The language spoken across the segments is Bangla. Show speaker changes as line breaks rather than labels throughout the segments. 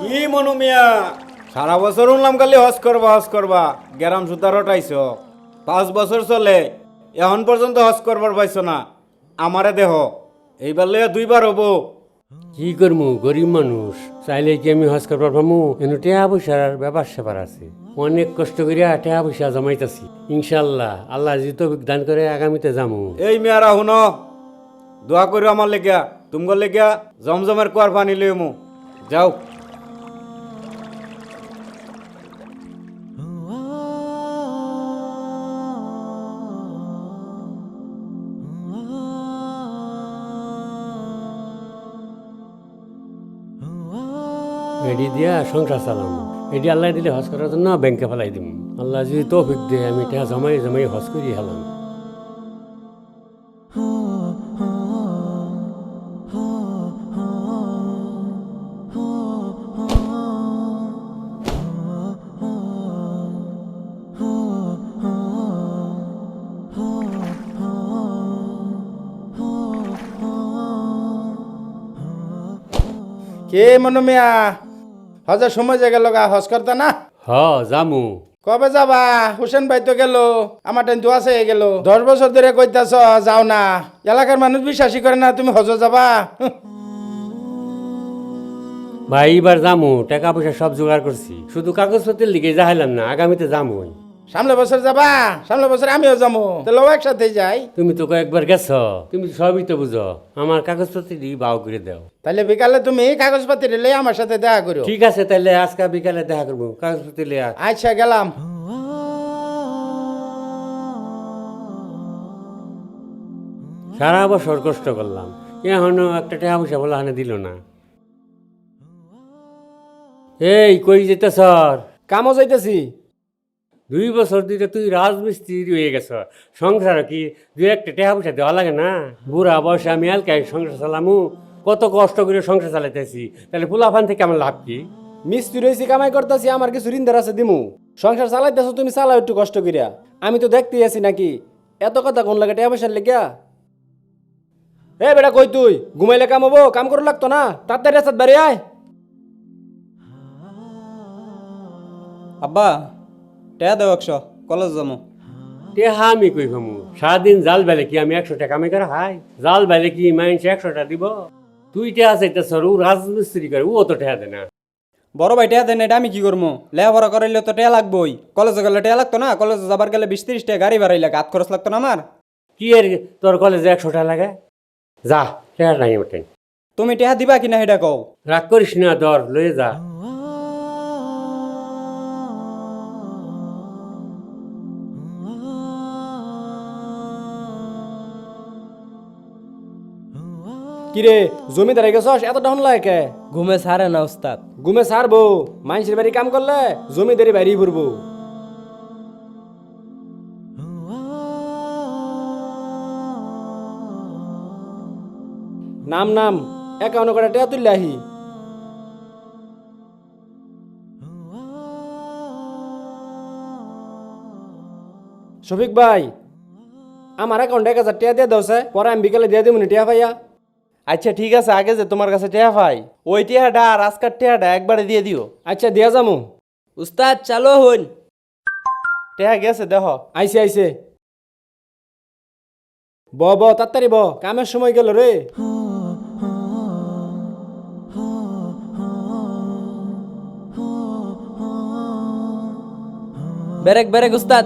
কি মনু মিয়া? সারা বছর উনলাম খালি হজ করবা হজ করবা। গেরাম সুতার হটাইছ। পাঁচ বছর চলে এখন পর্যন্ত হজ করবার পাইছো না। আমারে দেহ এইবার লইয়া দুইবার হব।
কি করমু? গরিব মানুষ। চাইলে কি আমি হজ করবার পামু? এনে টেহা পয়সার ব্যাপার স্যাপার আছে। অনেক কষ্ট করিয়া টেহা পয়সা জমাইতাছি। ইনশাল্লাহ আল্লাহ জিত দান করে আগামীতে যামু।
এই মেয়ারা শুন। দোয়া করো আমার লেগিয়া। তুমগর লেগিয়া জমজমের কুয়ার পানি লই মু যাও।
এডি দিয়া সংসার চালাম। এডি আল্লাহ দিলে হজ করার জন্য ব্যাংকে ফেলাই দিম। আল্লাহ যদি তৌফিক দে আমি টেহা জমাই জমাই হজ করি হেলাম।
কে মনু মিয়া? হজের সময় যে গেল গা হজ করতে না?
হ জামু
কবে যাবা? হুসেন ভাই তো গেল। আমার টেন দোয়া চেয়ে গেল। দশ বছর ধরে কইতাছ যাও না। এলাকার মানুষ বিশ্বাসই করে না তুমি হজ যাবা।
ভাই এবার যামু। টাকা পয়সা সব জোগাড় করছি। শুধু কাগজপত্রের লিগে যাহাইলাম না আগামীতে যামু
সামনে বছর যাবা? সামনে বছর আমিও যাব তাহলে একসাথে যাই।
তুমি তো কয়েকবার গেছ? তুমি সবই তো বুঝো। আমার কাগজপত্র দিয়ে বাউ করে দাও।
তাহলে বিকালে তুমি কাগজপাতি রেলে আমার সাথে দেখা করো
ঠিক আছে তাহলে আজকে বিকালে দেখা করব। কাগজপত্র লিয়া
আচ্ছা গেলাম।
সারা বছর কষ্ট করলাম। এখনও একটা টাকা পয়সা বলা হানে দিল না। এই কই যেতে স্যার
কামও যাইতেছি।
দুই বছর দিতে তুই রাজমিস্ত্রি হয়ে গেছ। সংসার কি দুই একটা টাকা পয়সা দেওয়া লাগে না? বুড়া বয়সে আমি আলকাই সংসার চালামু কত কষ্ট করে সংসার চালাইতেছি। তাহলে ফুলাফান থেকে আমার লাভ কি?
মিস্ত্রি রয়েছি কামাই করতেছি আমার কিছু ঋণদার আছে দিমু। সংসার চালাইতেছো তুমি চালাও একটু কষ্ট করিয়া। আমি তো দেখতেই আছি নাকি এত কথা কোন লাগে টাকা পয়সার লেগিয়া? এ বেটা কই তুই? ঘুমাইলে কাম হব কাম করে লাগতো না? তাড়াতাড়ি রাস্তাত বাড়ি আয়।
আব্বা টেয়া দেও একশো কলেজ যাব
টেহা আমি কই খামু সারাদিন জাল বেলে কি আমি একশো টাকা আমি করে হাই জাল বেলে কি মাইনছে একশো টাকা দিব? তুই টেহা চাইতেছ ও রাজমিস্ত্রি করে ও তো টেহা দে না
বড় ভাই টেয়া দেন এটা আমি কি করব লেখাপড়া করাইলে তো টেয়া লাগবোই। কলেজে গেলে টেয়া লাগতো না? কলেজে যাবার গেলে বিশ তিরিশ টাকা গাড়ি ভাড়াই লাগে হাত খরচ লাগতো না আমার?
কি এর তোর কলেজে একশো টাকা লাগে? যা টেহা নাই ওঠে
তুমি টেয়া দিবা কিনা সেটা কও।
রাগ করিস না দর লয়ে যা।
কিরে জমিদারে গেছস এত ডাউন লাগে কে?
ঘুমে সারে না উস্তাদ।
ঘুমে সারবো। মানুষের বাড়ি কাম করলে জমিদারি বাড়ি ঘুরবো। নাম নাম একাউন্ট করে টেয়া তুললে আহি। শফিক ভাই আমার অ্যাকাউন্ট এক হাজার টিয়া দিয়ে দোষে পরে আমি বিকালে দিয়ে দিব টিয়া ভাইয়া
আচ্ছা ঠিক আছে আগে যে তোমার কাছে টেহা পাই ওই টেহাটা আর আজকার টেহাটা একবারে দিয়ে দিও।
আচ্ছা দিয়া যামু।
উস্তাদ চালো হন।
টেহা গেছে দেহ
আইসে আইসে ব ব তাড়াতাড়ি ব কামের সময় গেল রে।
বেরেক বেরেক উস্তাদ।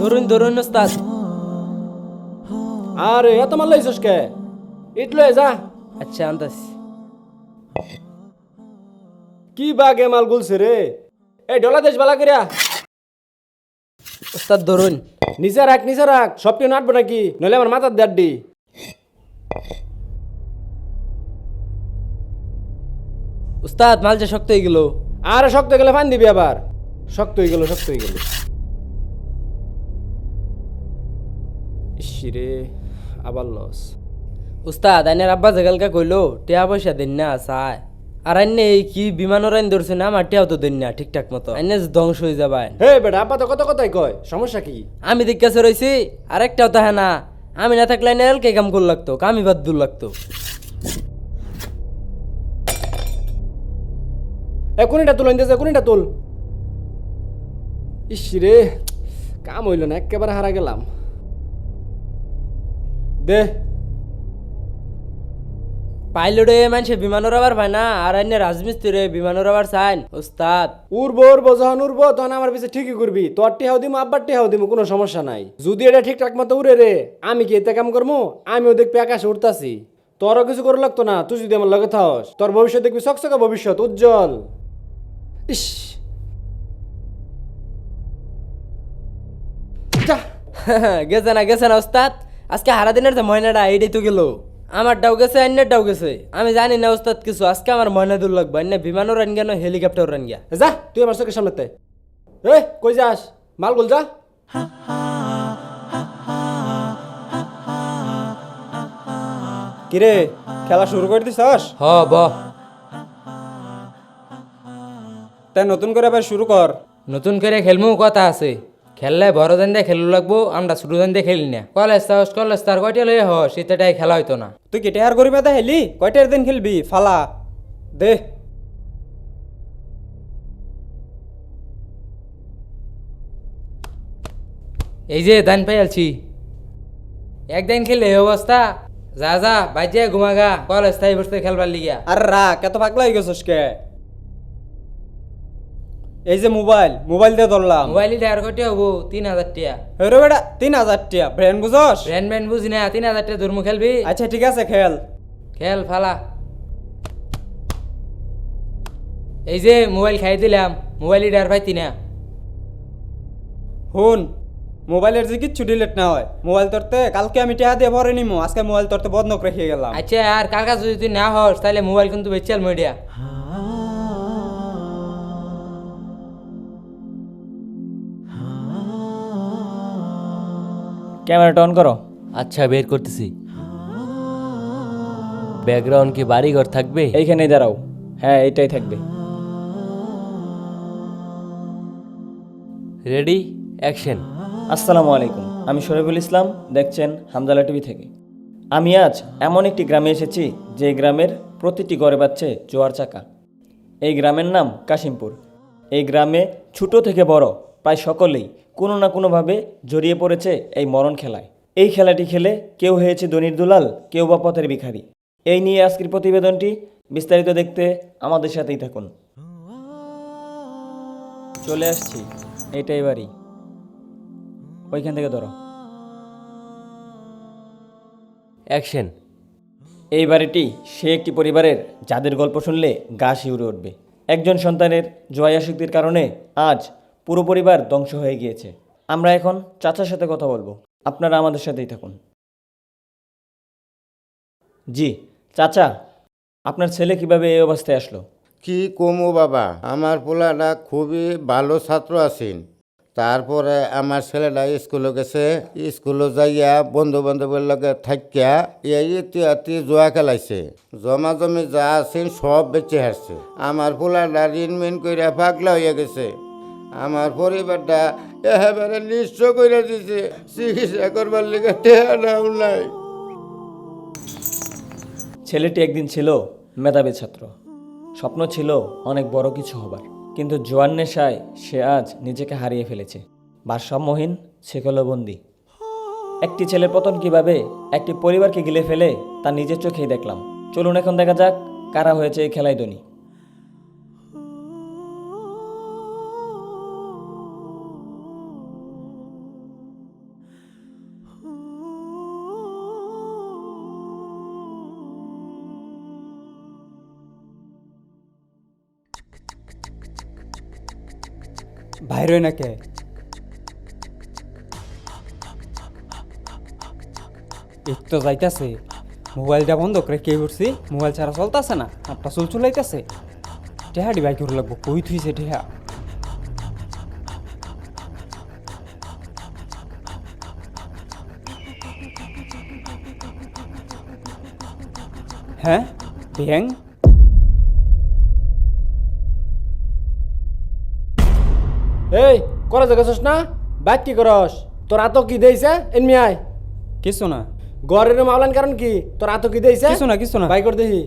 ধরুন ধরুন উস্তাদ
আরে এত মাল লইছস কে? ইট লয়ে যা।
আচ্ছা আন্দাজ
কি বাগে মাল গুলছে রে? এই ডলা দেশ বালা করিয়া
উস্তাদ ধরুন।
নিচে রাখ নিচে রাখ। সব কেউ নাটবো নাকি? নইলে আমার মাথার দাড্ডি
উস্তাদ মাল যে শক্ত হয়ে গেল।
আরে শক্ত হয়ে গেলে ফান দিবি আবার। শক্ত হয়ে গেল শক্ত হয়ে গেল। ইসিরে আবার লস।
উস্তাদ আইনের আব্বা জাগালকা কইলো টিয়া পয়সা দিন না চায়
আর আইনে এই কি বিমান ওরাইন ধরছে না আমার তো দেন না ঠিকঠাক মতো। আইনে ধ্বংস হয়ে যাবে
হে বেটা আপাতত কত কথাই কয় সমস্যা কি?
আমি দেখতেছে রয়েছি আরেকটাও তাহে না। আমি না থাকলে আইনে এলকে কাম কর লাগতো কামি বাদ দূর লাগতো।
এ কোনটা তুল আনতেছে কোনটা তুল? ইস রে কাম হইল না একেবারে হারা গেলাম। দে।
পাইলটে মানুষে বিমান ওরাবার ভাই না আর আইনে রাজমিস্ত্রি বিমান ওরাবার চাইন। ওস্তাদ
উড়বো উড়বো যখন উড়বো তখন আমার পিছে ঠিকই করবি তোর টিহাও দিমু আব্বার টিহাও দিমু কোনো সমস্যা নাই। যদি এটা ঠিকঠাক মতো উড়ে রে আমি কি এতে কাম করব আমিও দেখবি আকাশে উঠতাছি তোরও কিছু করে লাগতো না তুই যদি আমার লগে থাকস তোর ভবিষ্যৎ দেখবি চকচকা ভবিষ্যৎ উজ্জ্বল। ইস।
গেছে না গেছে না ওস্তাদ আজকে হারা দিনের যে ময়নাটা এইটাই তো গেল আমার ডাউ গেছে অন্যের ডাউ গেছে। আমি জানি না ওস্তাদ কিছু আজকে আমার ময়না দূর লাগবে অন্য বিমানও রান গেল হেলিকপ্টার রান গিয়া
যা তুই আমার চোখের সামনেতে। এ কই যাস? মালগুল যা।
কিরে খেলা শুরু করে দিছস?
হ ব।
তাই নতুন করে আবার শুরু কর।
নতুন করে খেলমু কথা আছে। খেললে বড় দিন দিয়ে খেলু লাগবো আমরা ছোট দিন দিয়ে খেলি না। কলেজ তাস কলেজ তার কয়টা লয়ে হ শীতেটাই খেলা হইতো না।
তুই কি টেহার গরিবে হেলি? কয়টার দিন খেলবি? ফালা। দে।
এই যে দান পাইয়ালছি। একদিন খেলে এই অবস্থা। যা যা বাজে ঘুমাগা কলেজ তাই বসতে খেলবার লিগা।
আর রাখ এত পাগলা হয়ে গেছস কে? এই যে মোবাইল মোবাইল দিয়ে ধরলাম।
মোবাইল আর কয়টা হব? তিন হাজার টিয়া।
হেরো বেটা তিন হাজার টিয়া। ব্রেন বুঝস?
ব্র্যান্ড ব্র্যান্ড বুঝি না তিন হাজার টিয়া ধর্ম খেলবি?
আচ্ছা ঠিক আছে খেল।
খেল ফালা। এই যে মোবাইল খাই দিলাম মোবাইল আর ভাই তিনা
হুন মোবাইলের যে কিচ্ছু ডিলেট না হয়। মোবাইল তোরতে কালকে আমি টিয়া দিয়ে ভরে নিমু। আজকে মোবাইল তোরতে বন্ধ রেখে গেলাম।
আচ্ছা আর কার কাছে যদি তুই না হস তাহলে মোবাইল কিন্তু বেচাল মিডিয়া
ক্যামেরাটা অন করো।
আচ্ছা বের করতেছি। ব্যাকগ্রাউন্ড কি বাড়িঘর থাকবে?
এইখানেই দাঁড়াও। হ্যাঁ এইটাই থাকবে।
রেডি অ্যাকশন
আসসালামু আলাইকুম। আমি শরীফুল ইসলাম দেখছেন হামদালা টিভি থেকে। আমি আজ এমন একটি গ্রামে এসেছি যে গ্রামের প্রতিটি ঘরে পাচ্ছে জোয়ার চাকা। এই গ্রামের নাম কাশিমপুর। এই গ্রামে ছোট থেকে বড় প্রায় সকলেই কোনো না কোনোভাবে জড়িয়ে পড়েছে এই মরণ খেলায়। এই খেলাটি খেলে কেউ হয়েছে দনির দুলাল কেউ বা পথের ভিখারি। এই নিয়ে আজকের প্রতিবেদনটি বিস্তারিত দেখতে আমাদের সাথেই থাকুন। চলে আসছি। এটাই বাড়ি। ওইখান থেকে ধরো।
অ্যাকশন।
এই বাড়িটি সে একটি পরিবারের যাদের গল্প শুনলে গা শিউরে উঠবে। একজন সন্তানের জয়া শক্তির কারণে আজ পুরো পরিবার ধ্বংস হয়ে গিয়েছে। আমরা এখন চাচার সাথে কথা বলব। আপনারা আমাদের সাথেই থাকুন। জি, চাচা, আপনার ছেলে কীভাবে এই অবস্থায় আসলো?
কি কমু বাবা, আমার পোলাটা খুবই ভালো ছাত্র আছেন। তারপরে আমার ছেলেটা স্কুলে গেছে, স্কুলে যাইয়া বন্ধু বান্ধবের লগে থাকিয়া এই ইতিহাতি জোয়া খেলাইছে। জমা জমি যা আছেন সব বেঁচে হারছে। আমার পোলাটা ঋণ মিন কইরা পাগলা হইয়া গেছে। আমার পরিবারটা একেবারে নিঃস্ব কইরা দিছে। চিকিৎসা করবার লিগে টেহাটাও নাই।
ছেলেটি একদিন ছিল মেধাবী ছাত্র। স্বপ্ন ছিল অনেক বড় কিছু হবার। কিন্তু জোয়ার নেশায় সে আজ নিজেকে হারিয়ে ফেলেছে। ভারসাম্যহীন শেকলবন্দি একটি ছেলের পতন কীভাবে একটি পরিবারকে গিলে ফেলে তা নিজের চোখেই দেখলাম। চলুন এখন দেখা যাক কারা হয়েছে এই খেলায় ধনী।
বাইরে নাকে? এক তো যাইতাছে। মোবাইলটা বন্ধ করে কে করছি? মোবাইল ছাড়া চলতেছে না আপনার চুল চুলাইতেছে। টেহাডি বাইক করে লাগবো কই থুইছে টেহা? হ্যাঁ? ব্যাং?
এই করে গেছস না? বাইক কি করস? তোর আতো কি দেইছে? এনমি আয়।
কিছু না।
গরের মাওলান কারণ কি? তোর আতো কি দেইছে?
কিছু না কিছু না।
বাই কর দেখি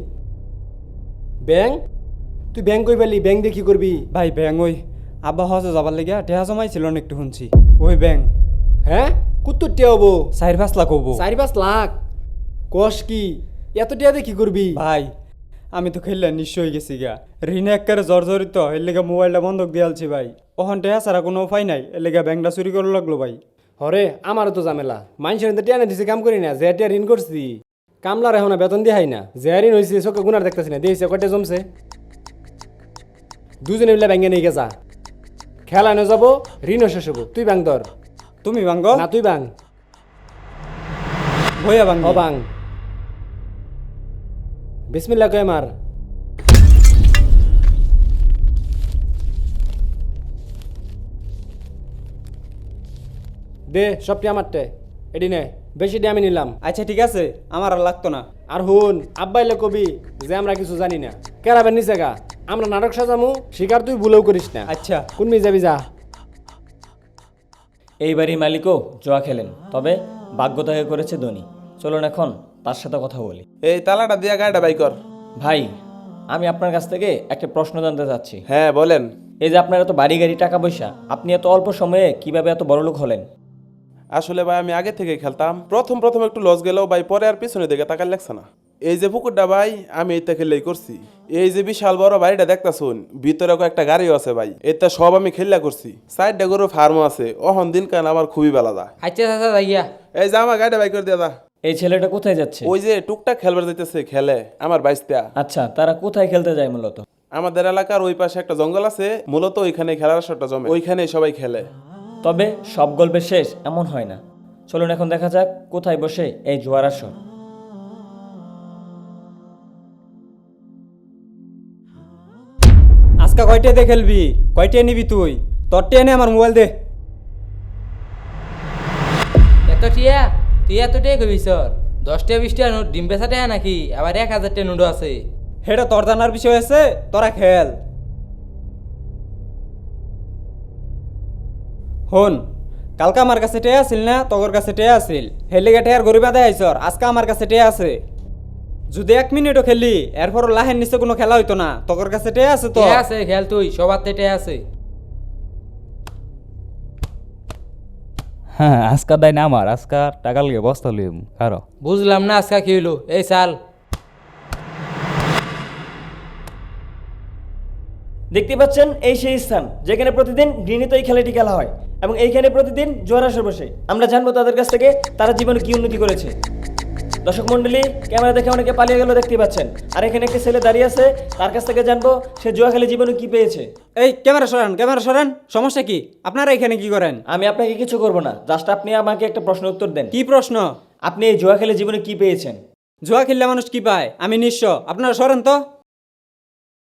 ব্যাং? তুই ব্যাং কই পেলি? ব্যাং দেখি করবি?
ভাই ব্যাং ওই আব্বা হজে যাবার লেগে টেহা জমাইছিল না একটু শুনছি। ওই ব্যাং।
হ্যাঁ? কুত্তুর টিয়া হব।
চার পাঁচ লাখ হব।
চারি পাঁচ লাখ? কষ কি? এত টিয়া দিয়ে কি করবি?
ভাই আমি তো খেললে হয়ে গেছি গা। ঋণে একবারে জর্জরিত এর লেগে মোবাইলটা বন্ধক দিয়ালছি ভাই। ওখান টেহা ছাড়া কোনো উপায় নাই এর লেগে ব্যাংকটা চুরি করে লাগল ভাই।
হরে আমারও তো ঝামেলা। মানুষের তো টিয়া না দিছে কাম করি না যে টিয়া ঋণ করছি কামলার এখন বেতন দিয়ে হাই না। যে ঋণ হয়েছে চোখে গুনার দেখতেছি না দিয়েছে কয়টা জমছে? দুজনে মিলে ব্যাঙ্গে নিয়ে গেছা। খেলা নে যাব ঋণও শেষ হব। তুই ব্যাং ধর।
তুমি বাঙ্গ
না তুই ব্যাং ও বাং বিসমিল্লা কয় মার। দে সবটি আমারটে এডি নে বেশি দিয়ে আমি নিলাম।
আচ্ছা ঠিক আছে আমার আর লাগতো না।
আর হুন আব্বাইলে কবি যে আমরা কিছু জানি না। কেরাবেন নিচে গা? আমরা নাটক সাজামু শিকার তুই ভুলেও করিস না।
আচ্ছা।
কোন মি যাবি যা।
এই বাড়ির মালিকও জোয়া খেলেন তবে ভাগ্য তাকে করেছে ধনী। চলুন এখন তার সাথে কথা বলি।
এই তালাটা দিয়া গাড়িটা বাই কর।
ভাই আমি আপনার কাছ থেকে একটা প্রশ্ন জানতে চাচ্ছি।
হ্যাঁ বলেন।
এই যে আপনার এত বাড়ি গাড়ি টাকা পয়সা আপনি এত অল্প সময়ে কীভাবে এত বড় লোক হলেন?
আসলে ভাই আমি আগে থেকে খেলতাম। প্রথম প্রথম একটু লস গেলেও ভাই পরে আর পিছনে দিকে তাকার লাগছে না। এই যে পুকুরটা ভাই আমি এইটা খেললেই করছি। এই যে বিশাল বড় বাড়িটা দেখতাছুন ভিতরে একটা গাড়িও আছে ভাই এটা সব আমি খেললা করছি। সাইডটা গরু ফার্মও আছে অহন দিন কান আমার খুবই বেলা দা
আচ্ছা চাচা যাইয়া
এই যে আমার গাড়িটা বাই করে দিয়া
এই ছেলেটা কোথায় যাচ্ছে?
ওই যে টুকটাক খেলবার যাইতেছে খেলে আমার বাইসটা
আচ্ছা তারা কোথায় খেলতে যায় মূলত?
আমাদের এলাকার ওই পাশে একটা জঙ্গল আছে মূলত ওইখানে খেলার আসরটা জমে। ওইখানে সবাই খেলে।
তবে সব গল্পের শেষ এমন হয় না। চলুন এখন দেখা যাক কোথায় বসে এই জোয়ার আসর।
আজকে কয়টা দিয়ে খেলবি? কয়টা নিবি তুই? তোর টিয়া নে আমার মোবাইল দে।
এত টিয়া তুই এত টিয়া কবি স্যার। দশটা বিশটা নোট ডিম নাকি? আবার এক হাজার টিয়া নোটও আছে।
হেটা তোর জানার বিষয় আছে তোরা খেল। হন কালকে আমার কাছে টেয়া আছিল না তোর কাছে টেয়া আছিল। হেলিগে টেয়ার গরিবা দেয় আইসর আজকে আমার কাছে টেয়া আছে। যদি এক মিনিটও খেললি এরপর লাহের নিচে কোনো খেলা হইতো না। তোর কাছে টেয়া আছে তো?
আছে খেল তুই সবার টিয়া আছে।
হ্যাঁ আজকার দেয় না আমার আজকার টাকা লিয়ে বস্তা লিয়ে কারও।
বুঝলাম না আজকা কি হইল। এই সাল
দেখতে পাচ্ছেন এই সেই স্থান যেখানে প্রতিদিন ঘৃণিত এই খেলাটি খেলা হয় এবং এইখানে প্রতিদিন জোয়ার বসে। আমরা জানব তাদের কাছ থেকে তারা জীবনে কি উন্নতি করেছে। দর্শক মন্ডলী ক্যামেরা দেখে অনেকে পালিয়ে গেল দেখতে পাচ্ছেন। আর এখানে একটা ছেলে দাঁড়িয়ে আছে তার কাছ থেকে জানব সে জুয়া খেলে জীবনে কি পেয়েছে।
এই ক্যামেরা সরান ক্যামেরা সরান সমস্যা কি? আপনারা এখানে কি করেন?
আমি আপনাকে কিছু করব না জাস্ট আপনি আমাকে একটা প্রশ্ন উত্তর দেন।
কি প্রশ্ন?
আপনি এই জুয়া খেলে জীবনে কি পেয়েছেন?
জুয়া খেললে মানুষ কি পায়? আমি নিঃস্ব আপনারা সরেন তো।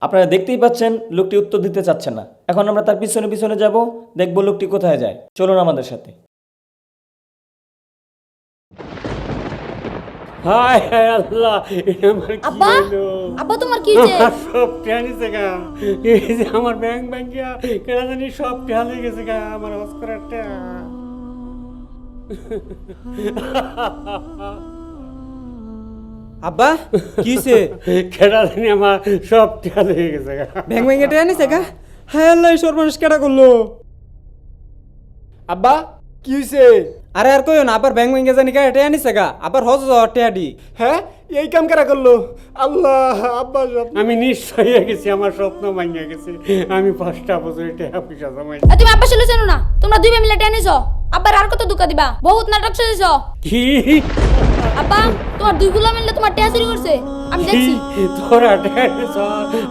আপনারা দেখতেই পাচ্ছেন লোকটি উত্তর দিতে চাচ্ছেন না। এখন আমরা তার পিছনে পিছনে যাব দেখব লোকটি কোথায় যায়। চলুন আমাদের সাথে।
হায় হায় আল্লাহ এটা আমার কি
আব্বা
হইল?
আব্বা তোমার কি হয়েছে?
আমার সব গা। এই যে আমার ব্যাংক ব্যাংকিয়া কেনা জানি সব গেছে গা আমার
আব্বা কিছে
কেনা জানি আমার সব টেহালে গেছে। গা
ভ্যাং ভ্যাঙে টেয়া নিছে গা? হায় আল্লাহ এই সর্বনাশ কেটা করল?
আব্বা কি হইছে?
আরে আর কইও না আবার ব্যাং ভেঙে জানি কা টেয়া আনিছে গা। আবার হজ দি।
হ্যাঁ? এই কাম কারা করল? আল্লাহ আব্বা সব
আমি নিশ্চয় হয়ে গেছি আমার স্বপ্ন ভাঙিয়া গেছে। আমি পাঁচটা বছর টেহা পয়সা জমাই
এ, তুমি আব্বা ছিল চেনো না? তোমরা দুই ভাই মিলে টেনিস আব্বার আর কত দুকা দিবা? বহুত নাটক সাজিছ।
কি?
আব্বা তোমার দুই গুলা মিললে তোমার টেয়া চুরি করছে? আমি দেখছি।
তোরা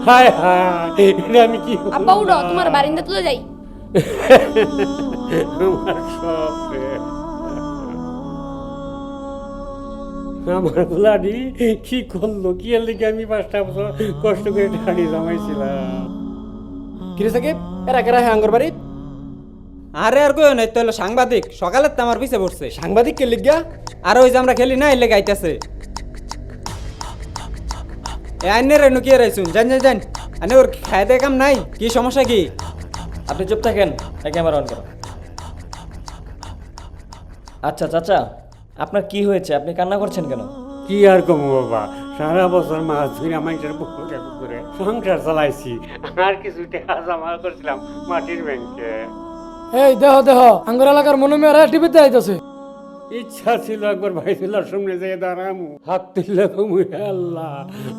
হায় হায় এটা আমি কি
আব্বা উঠো তোমার বারিন্দা তুলে যাই।
আমার সব আমার লাডি কি করল? কি এর লিগে আমি পাঁচটা বছর কষ্ট করে ঠাড়ি জমাইছিলাম?
কিরে সাকিব এরা কেরা হ্যাঁ আঙ্গর বাড়ি
আরে আর কইও না তো হলো সাংবাদিক। সকালে তো আমার পিছে পড়ছে।
সাংবাদিক কে লিগা?
আর ওই যে আমরা খেলি না এলে গাইতেছে এ আইনে রে নুকিয়ে রাইছুন জান জান জান আনে ওর কাম নাই কি সমস্যা কি?
আপনি চুপ থাকেন ক্যামেরা অন করো। আচ্ছা চাচা আপনার কি হয়েছে? আপনি কান্না করছেন কেন?
কি আর কমু বাবা সারা বছর মাছ ধরে মানুষের পুকুরে পুকুরে সংসার চালাইছি। আর কিছু টাকা জমা করছিলাম মাটির ব্যাংকে
এই, দেহ দেহ, আঙ্গুর এলাকার মনুমিয়ারা টিভিতে আইতাছে।
ইচ্ছা ছিল একবার ভাইছিলার সামনে যেয়ে দাঁড়ামু। হাত তুললে আল্লাহ,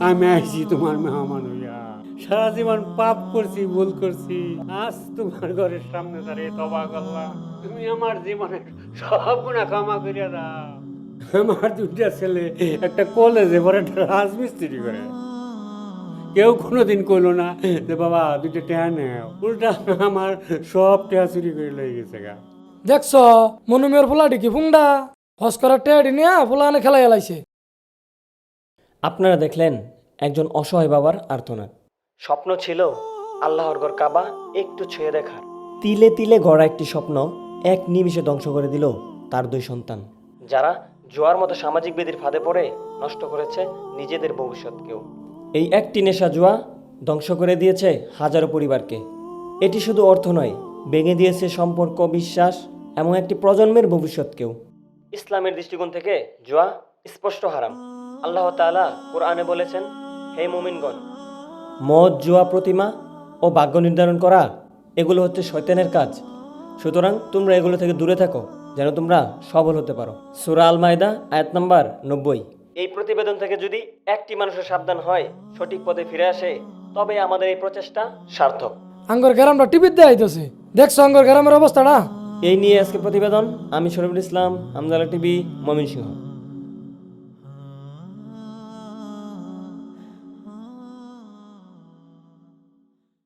আমি আইছি তোমার মেহমান হইয়া। সারা জীবন পাপ করছি, ভুল করছি। আজ তোমার ঘরের সামনে দাঁড়িয়ে তবা করলাম। তুমি আমার জীবনের সব গুণা ক্ষমা করিয়া দাও। আমার দুটা ছেলে একটা কলেজে পরে একটা রাজমিস্ত্রি করে। কেউ কোনোদিন কইলো না যে বাবা দুটো টেহা নেও। উল্টা আমার সব টেহা চুরি করে লয়ে গেছে গা।
দেখছ মনুমিয়ার ফুলাটি কি ফুংডা। হস করার টেয়াডি নিয়ে ফুলানে খেলাই এলাইছে।
আপনারা দেখলেন একজন অসহায় বাবার আর্তনাদ। স্বপ্ন ছিল আল্লাহর ঘর কাবা একটু ছুঁয়ে দেখার। তিলে তিলে গড়া একটি স্বপ্ন এক নিমিষে ধ্বংস করে দিল তার দুই সন্তান। যারা জোয়ার মতো সামাজিক বেদির ফাঁদে পড়ে নষ্ট করেছে নিজেদের ভবিষ্যৎকেও। এই একটি নেশা জুয়া ধ্বংস করে দিয়েছে হাজারো পরিবারকে। এটি শুধু অর্থ নয়, ভেঙে দিয়েছে সম্পর্ক, বিশ্বাস এবং একটি প্রজন্মের ভবিষ্যৎকেও। ইসলামের দৃষ্টিকোণ থেকে জুয়া স্পষ্ট হারাম। আল্লাহ তাআলা কোরআনে বলেছেন, হে মুমিনগণ, মদ, জুয়া, প্রতিমা ও ভাগ্য নির্ধারণ করা, এগুলো হচ্ছে শয়তানের কাজ। সুতরাং তোমরা এগুলো থেকে দূরে থাকো, যেন তোমরা সবল হতে পারো। সুরা আল মায়দা আয়াত নাম্বার নব্বই। এই প্রতিবেদন থেকে যদি একটি মানুষের সাবধান হয় সঠিক পথে ফিরে আসে তবে আমাদের এই প্রচেষ্টা সার্থক।
আঙ্গর গ্রামটা টিভিতে আইতেছে। দেখছ আঙ্গর গ্রামের অবস্থাটা?
এই নিয়ে আজকে প্রতিবেদন আমি শরীফুল ইসলাম আমজালা টিভি মমিন সিংহ